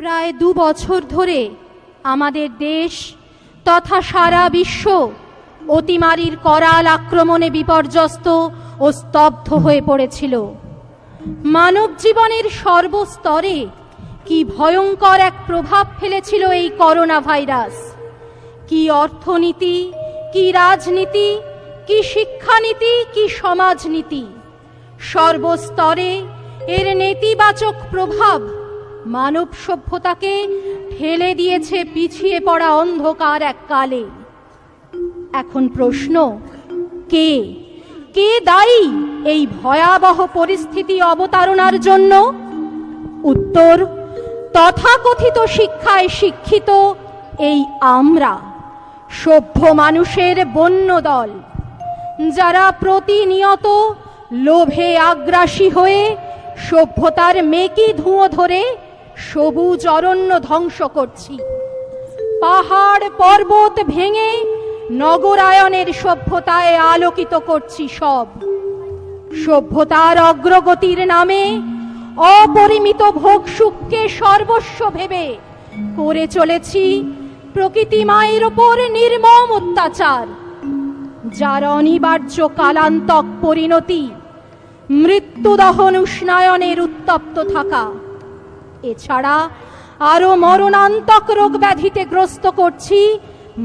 প্রায় দু বছর ধরে আমাদের দেশ তথা সারা বিশ্ব অতিমারির করাল আক্রমণে বিপর্যস্ত ও স্তব্ধ হয়ে পড়েছিল। মানব জীবনের সর্বস্তরে কি ভয়ঙ্কর এক প্রভাব ফেলেছিল এই করোনা ভাইরাস? কি অর্থনীতি, কি রাজনীতি, কি শিক্ষানীতি, কি সমাজনীতি? সর্বস্তরে এর নেতিবাচক প্রভাব মানব সভ্যতাকে ঠেলে দিয়েছে পিছিয়ে পড়া অন্ধকার এক কালে। এখন প্রশ্ন, কে? কে দায়ী এই ভয়াবহ পরিস্থিতি অবতারণার জন্য? উত্তর, তথাকথিত শিক্ষায় শিক্ষিত এই আমরা, সভ্য মানুষের বন্য দল যারা প্রতিনিয়ত লোভে আগ্রাসী হয়ে সভ্যতার মেকি ধুঁয়ো ধরে সবুজ অরণ্য ধ্বংস করছি। পাহাড় পর্বত ভেঙে নগরায়নের সভ্যতায় আলোকিত করছি সব। সভ্যতার অগ্রগতির নামে অপরিমিত ভোগ সুখকে সর্বস্ব ভেবে করে চলেছি প্রকৃতি মায়ের ওপর নির্মম অত্যাচার, যার অনিবার্য কালান্তক পরিণতি মৃত্যুদহন উষ্ণায়নের উত্তপ্ত থাকা। এছাড়া আরও মরণান্তক রোগ ব্যাধিতে গ্রস্ত করছি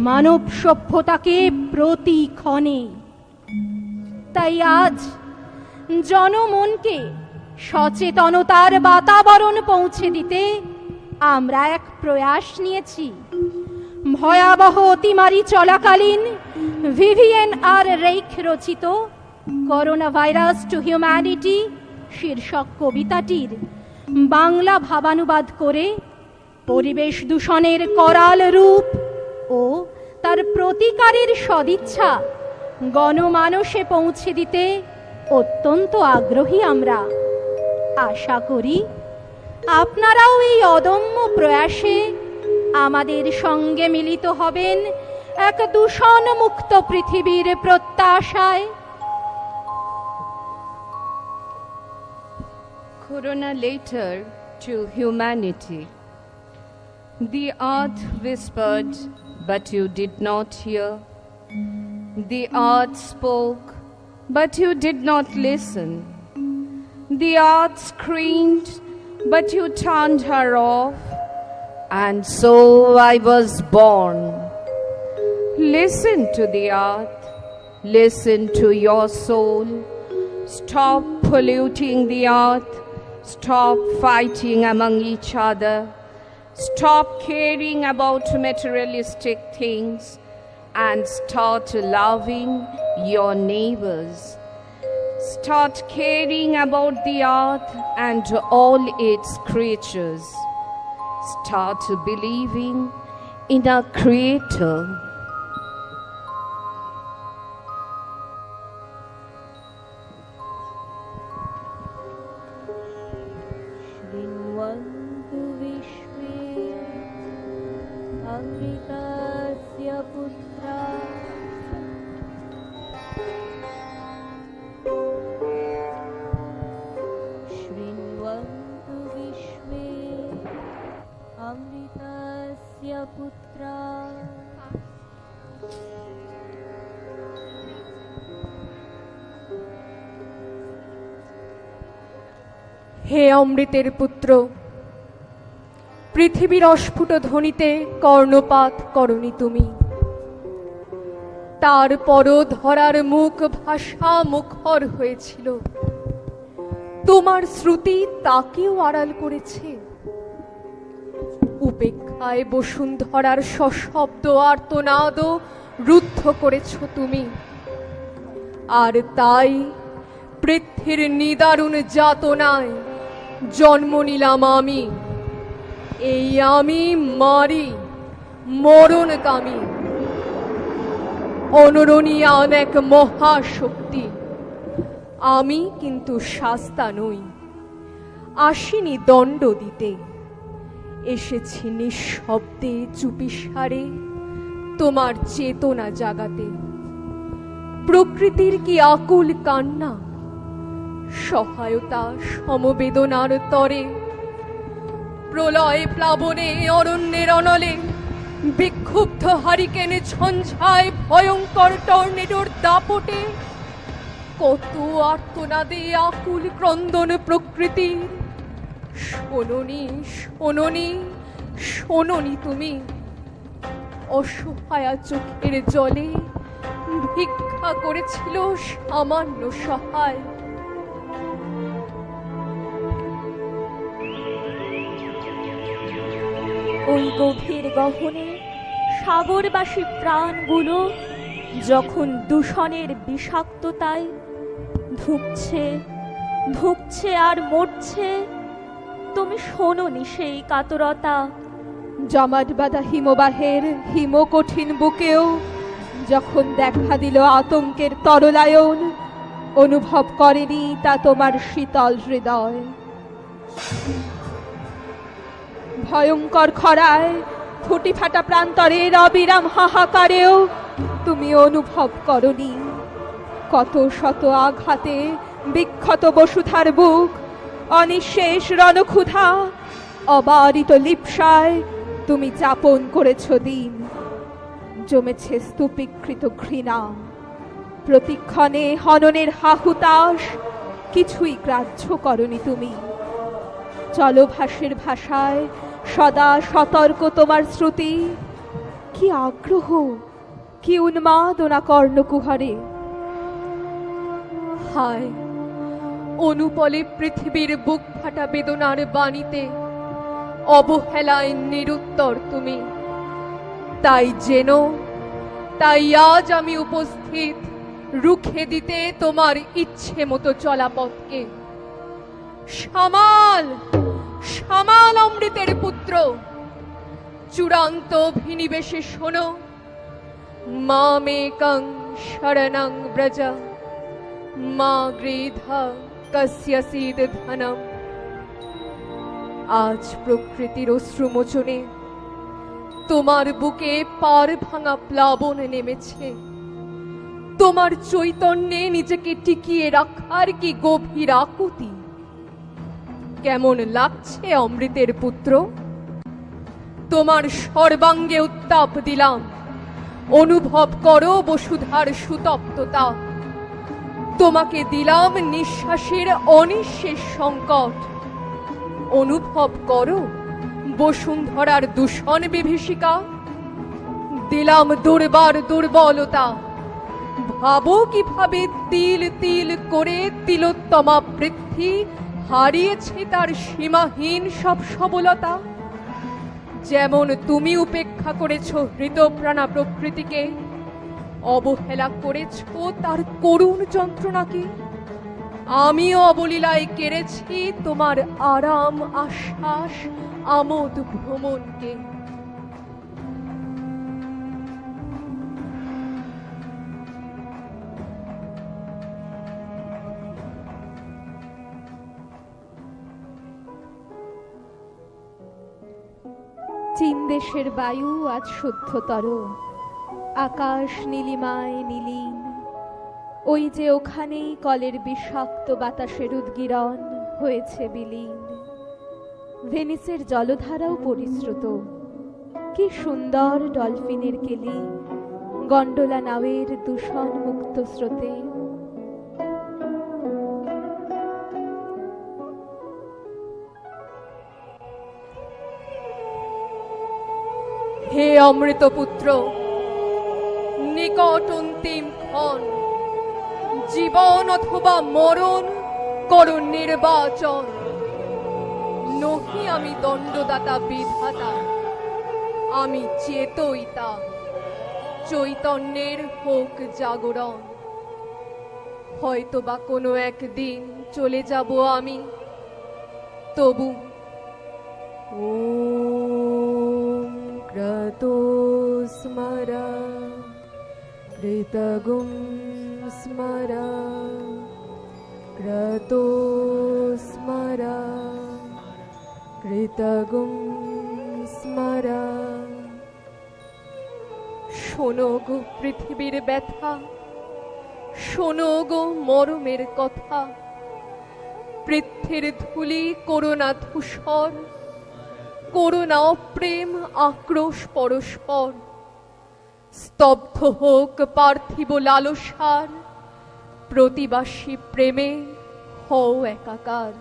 মানব সভ্যতাকে প্রতিক্ষণে। তাই আজ জনমনকে সচেতনতার বাতাবরণ পৌঁছে দিতে আমরা এক প্রয়াস নিয়েছি। ভয়াবহ অতিমারি চলাকালীন ভিভিএন আর রেইখ রচিত করোনা ভাইরাস টু হিউম্যানিটি শীর্ষক কবিতাটির বাংলা ভাবানুবাদ করে পরিবেশ দূষণের করাল রূপ ও তার প্রতিকারের সদিচ্ছা গণমানসে পৌঁছে দিতে অত্যন্ত আগ্রহী আমরা। আশা করি আপনারাও এই অদম্য প্রয়াসে আমাদের সঙ্গে মিলিত হবেন এক দূষণমুক্ত পৃথিবীর প্রত্যাশায়। Corona later to humanity. The earth whispered, but you did not hear. The earth spoke, but you did not listen. The earth screamed, but you turned her off. And so I was born. Listen to the earth, listen to your soul. Stop polluting the earth. Stop fighting among each other. Stop caring about materialistic things and start loving your neighbors. Start caring about the earth and all its creatures. Start believing in a creator. अमृतस्य पुत्रा शृण्वन्तु विश्वे अमृतस्य पुत्रा হে অমৃতের পুত্র পৃথিবীর অস্ফুট ধ্বনিতে কর্ণপাত করনি তুমি। তারপরও ধরার মুখ ভাষা মুখর হয়েছিল। তোমার শ্রুতি তাকেও আড়াল করেছে। উপেক্ষায় বসুন্ধরার সশব্দ আর্তনাদ রুদ্ধ করেছ তুমি। আর তাই পৃথ্বীর নিদারুণ যাতনায় জন্ম নিলাম আমি। এই আমি মারি মরণ মরণকামী অনরণীয়ান এক মহাশক্তি। আমি কিন্তু শাস্তা নই, আসিনি দণ্ড দিতে। এসেছি নিঃশব্দে চুপিসারে তোমার চেতনা জাগাতে। প্রকৃতির কি আকুল কান্না? সহায়তা সমবেদনার তরে প্রলয় প্লাবনে অরণ্যের অনলে বিক্ষুব্ধ হারিকেনে ঝঞ্ঝায় ভয়ঙ্কর টর্নেডোর দাপটে। কত আর্তনাদে আকুল ক্রন্দন প্রকৃতির শোননি শোননি শোননি তুমি। অসহায়া চোখের জলে ভিক্ষা করেছিল সামান্য সহায়। ওই গভীর গহনে সাগরবাসী প্রাণগুলো যখন দূষণের বিষাক্ততায় ধুঁকছে ধুঁকছে আর মরছে, তুমি শোনোনি সেই কাতরতা জমাট বাঁধা হিমবাহের হিম কঠিন বুকেও যখন দেখা দিল আতঙ্কের তরলায়ন, অনুভব করেনি তা তোমার শীতল হৃদয়। ভয়ঙ্কর খরায় ফুটি ফাটা প্রান্তরের অবিরাম হাহাকারেও তুমি অনুভব করনি। কত শত আঘাতে বিক্ষত বসুধার বুক, অনিঃশেষ রণক্ষুধা, অবারিত লিপসায় তুমি যাপন করেছ দিন। জমেছে স্তূপীকৃত ঘৃণা। প্রতিক্ষণে হননের হাহুতাস কিছুই গ্রাহ্য করনি তুমি। জলভাসের ভাষায় সদা সতর্ক তোমার শ্রুতি। কি আগ্রহ, কি উন্মাদনা কর্ণকুহরে হায়, অনুপলে পৃথিবীর বুক ফাটা বেদনার বাণীতে অবহেলায় নিরুত্তর তুমি। তাই যেন, তাই আজ আমি উপস্থিত, রুখে দিতে তোমার ইচ্ছে মতো চলাপথকে। সামাল! সামাল অমৃতের পুত্র। চূড়ান্ত অভিনিবেশে শোনো। মামেকং শরণং ব্রজ। মা গৃধা কস্যসিদ ধনম। আজ প্রকৃতির অশ্রুমোচনে তোমার বুকে পার ভাঙা প্লাবন নেমেছে। তোমার চৈতন্যে নিজেকে টিকিয়ে রাখার কি গভীর আকুতি? কেমন লাগছে অমৃতের পুত্র? তোমার সর্বাঙ্গে উত্তাপ দিলাম। অনুভব করো বসুধার সুতপ্ততা। তোমাকে দিলাম নিঃশ্বাসের অনিঃশেষ সংকট। অনুভব করো বসুন্ধরার দূষণ বিভীষিকা। দিলাম দুর্বার দুর্বলতা। ভাবো কীভাবে তিল তিল করে তিলোত্তমা বৃদ্ধি হারিয়েছে তার সীমাহীন সব সবলতা। যেমন তুমি উপেক্ষা করেছ হৃতপ্রাণা প্রকৃতিকে, অবহেলা করেছ তার করুণ যন্ত্রণাকে। আমিও অবলীলায় কেড়েছি তোমার আরাম আশ্বাস আমোদ ভ্রমণকে। দেশের বায়ু আজ শুদ্ধতর। আকাশ নীলিমায় নীলিন। ওই যে ওখানেই কলের বিষাক্ত বাতাসের উদ্গিরণ হয়েছে বিলীন। ভেনিসের জলধারাও পরিশ্রুত। কি সুন্দর ডলফিনের কেলি। গন্ডোলা নাওয়ের দূষণ মুক্ত স্রোতে। অমৃতপুত্র নিকট অন্তিম ক্ষণ জীবন অথবা মরণ করো নির্বাচন। নহি আমি দণ্ডদাতা, বিধাতা, আমি চেতইতা চৈতন্যের হোক জাগরণ। হয়তো বা কোনো একদিন চলে যাব আমি, তবু ॐ क्रतोस्मर कृतगुं स्मर क्रतोस्मर कृतगुं স্মর শোনো গো পৃথিবীর ব্যথা শোনো গো মরমের কথা পৃথ্বীর ধুলি করোনা ধূসর করুণা প্রেম আক্রোশ পরস্পর। স্তব্ধ হোক পার্থিব লালসার প্রতিবাসী প্রেমে হও একাকার।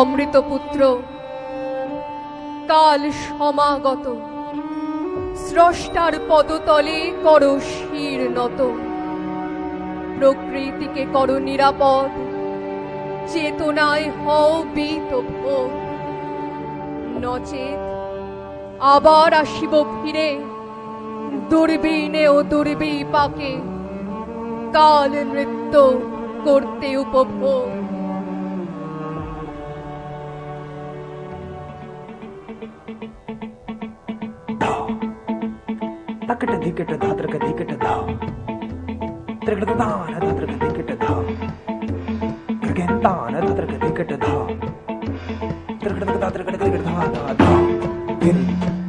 অমৃতপুত্র। কাল সমাগত। স্রষ্টার পদতলে কর শির নত। প্রকৃতিকে কর নিরাপদ। চেতনায় হও বিত। নচেত আবার আসিব ফিরে। দুর্বিনে ও দুর্বিপাকে কাল নৃত্য করতে উপভোগ। तकट धिकट धात्रक धिकट धा त्रिकट दान धात्रक धिकट धा त्रिगेंतान धात्रक धिकट धा त्रिकट धा त्रिकट धा धा धा